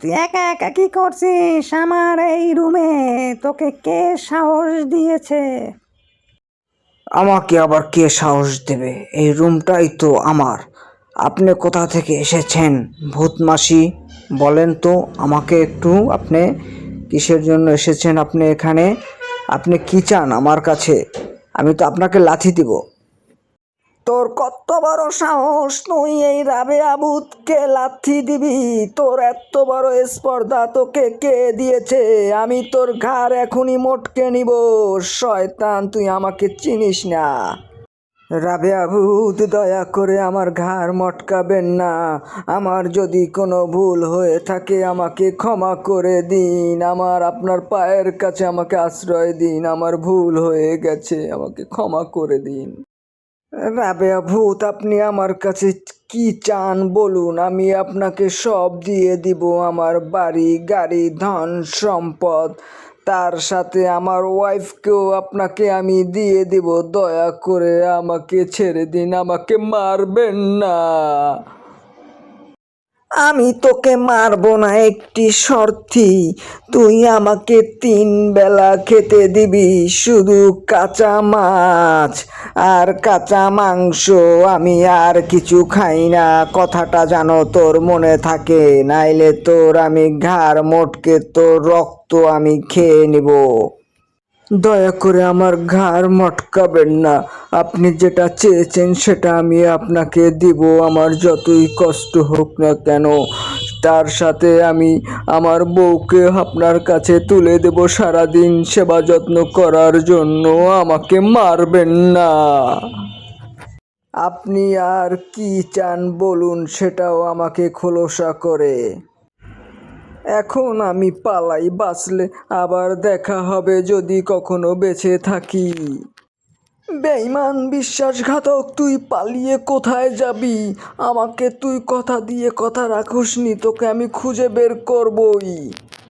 তুই একা একা কি করছিস? আমার এই রুমে তোকে কে সাহস দিয়েছে? আমাকে আবার কে সাহস দেবে? এই রুমটাই তো আমার। আপনি কোথা থেকে এসেছেন ভূতমাসি বলেন তো, আমাকে একটু আপনি কিসের জন্য এসেছেন আপনি এখানে? আপনি কি চান আমার কাছে? আমি তো আপনাকে লাথি দিব। তোর কত বড় সাহস? তুই এই রাবে আবুদকে লাথি দিবি। তোর এত বড় স্পর্ধা তোকে কে দিয়েছে? আমি তোর ঘাড় এখনই মোটকে নিব। শয়তান, তুই আমাকে চিনিস না। রাবে আবুদ, দয়া করে আমার ঘাড় মটকাবেন না। আমার যদি কোনো ভুল হয়ে থাকে, আমাকে ক্ষমা করে দিন। আমার, আপনার পায়ের কাছে আমাকে আশ্রয় দিন। আমার ভুল হয়ে গেছে, আমাকে ক্ষমা করে দিন। রাবেয়া ভূত আপনি আমার কাছে কি চান বলুন? আমি আপনাকে সব দিয়ে দিব, আমার বাড়ি, গাড়ি, ধন, সম্পদ। তার সাথে আমার ওয়াইফকেও আপনাকে আমি দিয়ে দিব। দয়া করে আমাকে ছেড়ে দিন, আমাকে মারবেন না। আমি তোকে মারবো না একটি শর্তি তুই আমাকে তিন বেলা খেতে দিবি, শুধু কাঁচা মাছ আর কাঁচা মাংস। আমি আর কিছু খাই না, কথাটা জানো তোর মনে থাকে, নাইলে তোর আমি ঘাড় মোটকে তোর রক্ত আমি খেয়ে নিব। দয়া করে আমার ঘাড় মটকাবেন না। আপনি যেটা চেয়েছেন সেটা আমি আপনাকে দিব। আমার যতই কষ্ট হোক না কেন, তার সাথে আমি আমার বউকে আপনার কাছে তুলে দেব। সারাদিন সেবা যত্ন করার জন্য আমাকে মারবেন না। আপনি আর কি চান বলুন, সেটাও আমাকে খোলসা করে। এখন আমি পালাই, বাঁচলে আবার দেখা হবে যদি কখনো বেঁচে থাকি। বেঈমান, বিশ্বাসঘাতক, তুই পালিয়ে কোথায় যাবি? আমাকে তুই কথা দিয়ে কথা রাখুসনি, তোকে আমি খুঁজে বের করবই।